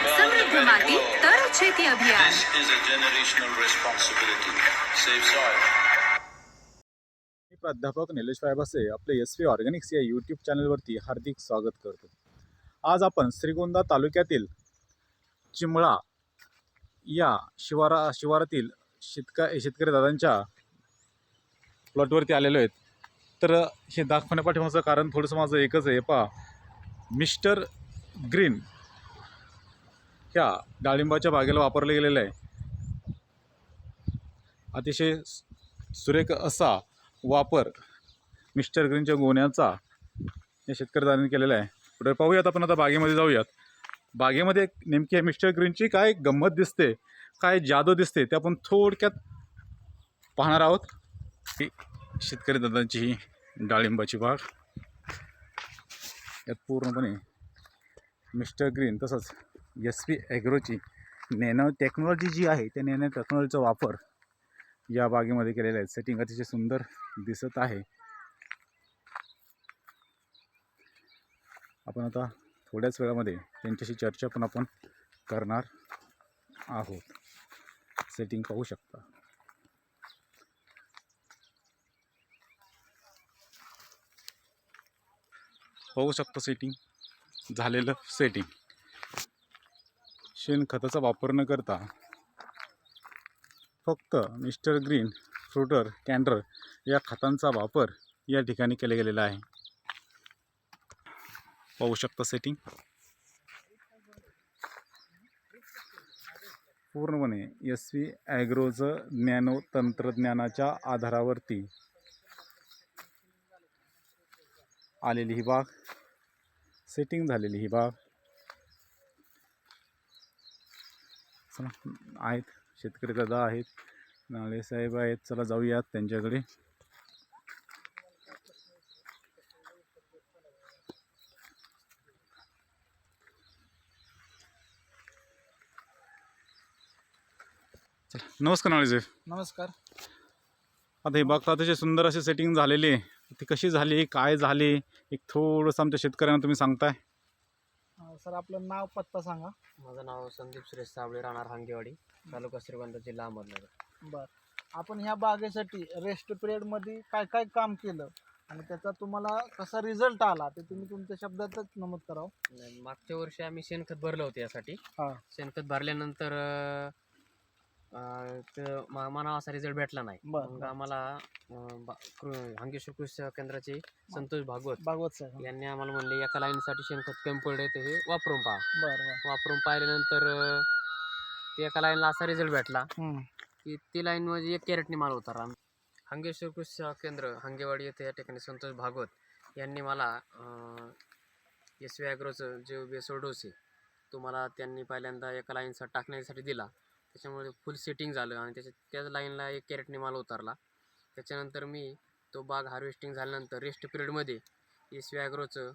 સમૃદ્ધ માટી તર છેતી અભિયાન This is a generational responsibility. Save soil. मी प्राध्यापक निलेश बसे आपले एस व्ही ऑर्गॅनिक्स या यूट्यूब चॅनलवरती हार्दिक स्वागत करतो आज आपण श्रीगोंदा तालुक्यातील चिमळा या शिवारा शिवारातील शेतक शेतकरी दादांच्या प्लॉटवरती आलेलो आहेत तर हे दाखवण्यापाठीमागचं कारण थोडंसं माझं एकच आहे पा मिस्टर ग्रीन ह्या डाळिंबाच्या बागेला वापरलं गेलेलं आहे. अतिशय सुरेख असा वापर मिस्टर ग्रीनच्या गोण्याचा या शेतकऱ्यांनी केलेला आहे. पुढे पाहूयात आपण आता बागेमध्ये जाऊयात. बागेमध्ये नेमकी आहे मिस्टर ग्रीनची काय गंमत दिसते काय जादू दिसते ते आपण थोडक्यात पाहणार आहोत. ही शेतकरी दादांची ही डाळिंबाची बाग. यात पूर्णपणे मिस्टर ग्रीन तसंच एस पी ॲग्रोची नॅनो टेक्नॉलॉजी जी आहे त्या नॅनो टेक्नॉलॉजीचा वापर या बागेमध्ये केलेले आहेत सेटिंग अतिशय सुंदर दिसत आहे. आपण आता थोड्याच वेळामध्ये त्यांच्याशी चर्चा पण आपण करणार आहोत. सेटिंग पाहू शकता. पाहू शकता सेटिंग झालेलं सेटिंग शेणखताचा वापर न करता फक्त मिस्टर ग्रीन फ्रुटर कॅन्डर या खतांचा वापर या ठिकाणी केला गेलेला आहे. पाहू शकता सेटिंग पूर्णपणे एस व्ही ॲग्रोचं ज्ञानो तंत्रज्ञानाच्या आधारावरती आलेली ही बाग सेटिंग झालेली ही बाग. चला आहेत. शेतकरी दादा आहेत. नाळे साहेब आहेत. चला जाऊयात त्यांच्याकडे. चला, नमस्कार नाळे साहेब नमस्कार. आता ही बाग अतिशय सुंदर अशी सेटिंग झालेली आहे. ती कशी झाली? काय झाली? एक थोडंसं आमच्या शेतकऱ्यांना तुम्ही सांगताय. सर आपलं नाव पत्ता सांगा. माझं नाव संदीप सुरेश साबळे राहणार हांगेवाडी तालुका श्रीगोंदा जिल्हा अहमदनगर. बर. आपण ह्या बागेसाठी रेस्ट पिरियडमध्ये काय काय काम केलं? आणि त्याचा तुम्हाला कसा रिझल्ट आला ते तुम्ही तुमच्या शब्दातच नमूद करावं. मागच्या वर्षी आम्ही शेणखत भरलं होतं यासाठी. हा. शेणखत भरल्यानंतर अं, त- मला असा रिझल्ट भेटला नाही. बर, मग बर. आम्हाला अं, बा- कृ- हांगेश्वर कृषी केंद्राचे संतोष भागवत भागवत सर यांनी आम्हाला म्हणले एका लाईनसाठी शेणखत कमी पडले तर हे वापरून पहा. बर वापरून पाहिल्यानंतर अं, ते एका लाईनला असा रिझल्ट भेटला हम्म. की ती लाईन म्हणजे एक कॅरेटने माल उतारला. हंगेश्वर कृषी सेवा केंद्र हंगेवाडी येथे या ठिकाणी संतोष भागवत यांनी मला एस व्ही ॲग्रोचं जे बेसोड डोस आहे तो मला त्यांनी पहिल्यांदा एका लाईनचा टाकण्यासाठी दिला. त्याच्यामुळे फुल सेटिंग झालं आणि त्याच्या त्याच लाईनला एक कॅरेटने माल उतरला त्याच्यानंतर मी तो बाग हार्वेस्टिंग झाल्यानंतर रेस्ट पिरियडमध्ये एस व्ही ॲग्रोचं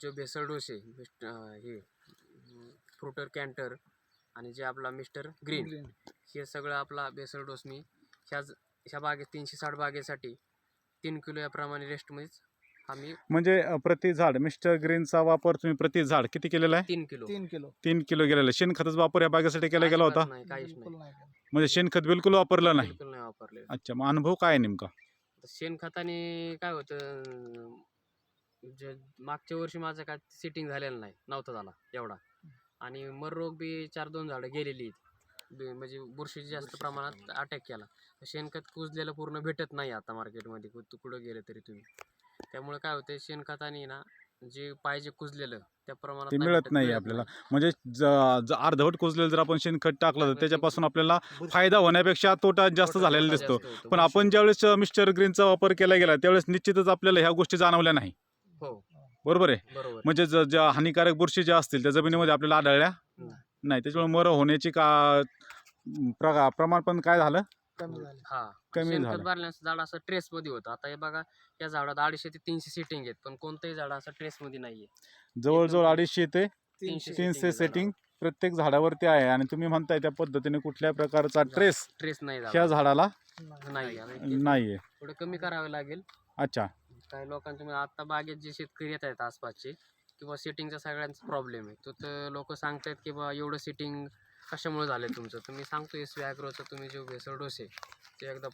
जो बेसळ डोस आहे बेस्ट हे फ्रुटर कॅन्टर आणि जे आपला मिस्टर ग्रीन. हे सगळं आपला बेसल डोस मी ह्याच ह्या बागेत तीनशे साठ बागेसाठी तीन किलो याप्रमाणे रेस्टमध्येच आम्ही म्हणजे अ, प्रति झाड मिस्टर ग्रीनचा वापर तुम्ही प्रति झाड किती केलेला आहे? तीन किलो. तीन किलो. तीन किलो गेलेला. आहे. शेणखताचा वापर या बागेसाठी केला गेला होता? अजिबात नाही काहीच बिलकुल नाही नाही केलं. म्हणजे शेणखत बिलकुल वापरलं नाही? बिलकुल नाही वापरले अच्छा मग अनुभव काय आहे नेमका? शेणखताने काय होतं जे मागच्या वर्षी माझं काय सिटिंग झालेलं नाही नव्हतं झाला एवढा. आणि मर रोग बी चार दोन झाडं गेलेली आहेत. बी- म्हणजे बुरशीची जास्त प्रमाणात अटॅक केला. शेणखत कुजलेलं पूर्ण भेटत नाही आता मार्केटमध्ये कु- कुठं गेलं तरी तुम्ही. त्यामुळे काय होतं शेणखताने ना जे पाहिजे कुजलेलं त्या प्रमाणात ते मिळत नाही आपल्याला. म्हणजे ज- ज- अर्धवट कुजलेलं जर आपण शेणखत टाकलं तर त्याच्यापासून आपल्याला फायदा होण्यापेक्षा तोटा जास्त झालेला दिसतो. पण आपण ज्यावेळेस मिस्टर ग्रीनचा वापर केला गेला त्यावेळेस निश्चितच आपल्याला ह्या गोष्टी जाणवल्या नाही. हो. बरोबर आहे? बरोबर म्हणजे ज- ज्या हानिकारक बुरशी ज्या असतील त्या जमिनीमध्ये आपल्याला आढळल्या नाही. नाही. त्याच्यामुळे मर होण्याची का प्रगा प्रमाण पण काय झालं? कमी झाले. हा. कमी शेणखत झालं. भरल्यानंतर झाड असं ट्रेस मध्ये होतं. आता हे बघा या झाडात अडीचशे ते तीनशे सिटिंग आहेत पण कोणतंही झाड असं ट्रेस मध्ये नाहीये जवळजवळ अडीचशे ते तीनशे तीनशे सेटिंग प्रत्येक झाडावरती आहे. आणि तुम्ही म्हणताय त्या पद्धतीने कुठल्या प्रकारचा ट्रेस ट्रेस नाही ह्या झाडाला. झाडाला नाही ते नाहीये. थोडं कमी करावे लागेल. अच्छा. काही लोकांचे म्हणजे आता बागेत जे शेतकरी येत आहेत आसपासचे किंवा सिटिंगचा सगळ्यांचा प्रॉब्लेम आहे. तो तर लोक सांगतात की बा एवढं सिटिंग कशामुळे झालं आहे तुमचं? तर मी सांगतो एस ॲग्रोचं तुम्ही जो भेसळ डोस आहे ते एकदा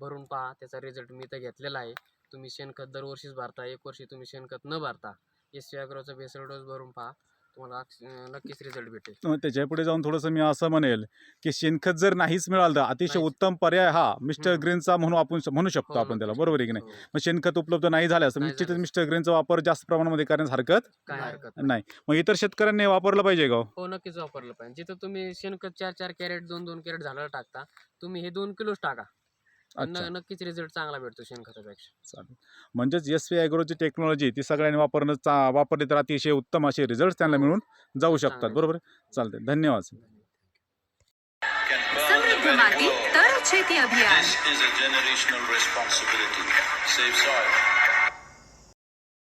भरून पहा. त्याचा रिझल्ट मी तर घेतलेला आहे. तुम्ही शेणखत दरवर्षीच भरता एक वर्षी तुम्ही शेणखत न भरता. एस ॲग्रोचा भेसळ डोस भरून पहा. तुम्हाला अक्ष- नक्कीच रिझल्ट भेटेल मग त्याच्या पुढे जाऊन थोडंसं मी असं म्हणेल की शेणखत जर नाहीच मिळालं तर अतिशय नाहीच. उत्तम पर्याय हा मिस्टर हम्म. ग्रीनचा म्हणून आपण म्हणू शकतो हो, आपण त्याला नक्कीच. बरोबर आहे की नाही हो, मग शेणखत उपलब्ध नाही झाल्यास तर नाही निश्चितच झाल्यास. मिस्टर ग्रीनचा वापर जास्त प्रमाणामध्ये करण्यास हरकत काय नाही. हरकत नाही. मग इतर शेतकऱ्यांनी वापरलं पाहिजे का हो? हो नक्कीच वापरलं पाहिजे जिथं तुम्ही शेणखत चार चार कॅरेट दोन दोन कॅरेट झाडाला टाकता तुम्ही हे दोन किलोच टाका न- नक्कीच रिझल्ट चांगला भेटतो शेणखतापेक्षा चालेल म्हणजेच एस व्ही ॲग्रोची टेक्नॉलॉजी ती सगळ्यांनी वापरणं चा वापरली तर अतिशय उत्तम असे रिझल्ट त्यांना हो. मिळून जाऊ शकतात चांगले. बरोबर चालते धन्यवाद This is a generational responsibility. Save soil.